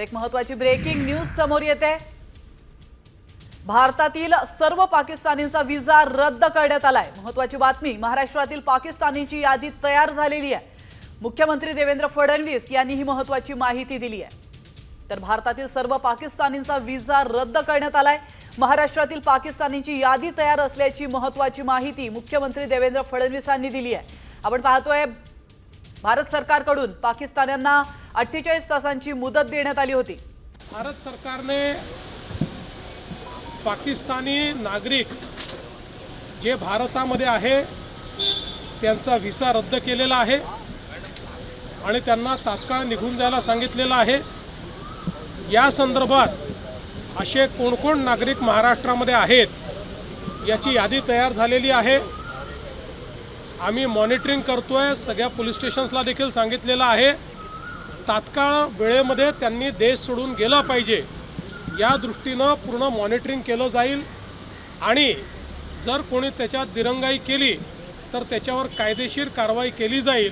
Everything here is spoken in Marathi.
एक महत्वाची ब्रेकिंग न्यूज समोर येते. भारतातील सर्व पाकिस्तानींचा व्हिसा रद्द करण्यात आलाय. महत्वाची बातमी महाराष्ट्रातील पाकिस्तानींची यादी तयार झालेली आहे. मुख्यमंत्री देवेंद्र फडणवीस यांनी ही महत्वाची माहिती दिली आहे. तर भारतातील सर्व पाकिस्तानींचा व्हिसा रद्द करण्यात आलाय. महाराष्ट्रातील पाकिस्तानींची यादी तयार असल्याची महत्वाची माहिती मुख्यमंत्री देवेंद्र फडणवीसांनी दिली आहे. आपण पाहतोय भारत सरकारकडून पाकिस्तान्यांना अठ्ठेचाळीस तासांची मुदत देण्यात आली होती. भारत सरकारने पाकिस्तानी नागरिक जे भारतामध्ये आहे त्यांचा व्हिसा रद्द केलेला आहे आणि त्यांना तात्काळ निघून जायला सांगितलेलं आहे. या संदर्भात असे कोण कोण नागरिक महाराष्ट्रामध्ये आहेत याची यादी तयार झालेली आहे. आम्ही मॉनिटरिंग करतो आहे सगळ्या पोलीस स्टेशन्सला देखील सांगितलेलं आहे. तात्काळ वेळेमध्ये त्यांनी देश सोडून गेला पाहिजे. या दृष्टीनं पूर्ण मॉनिटरिंग केलं जाईल. आणि जर कोणी त्याच्यात दिरंगाई केली तर त्याच्यावर कायदेशीर कारवाई केली जाईल.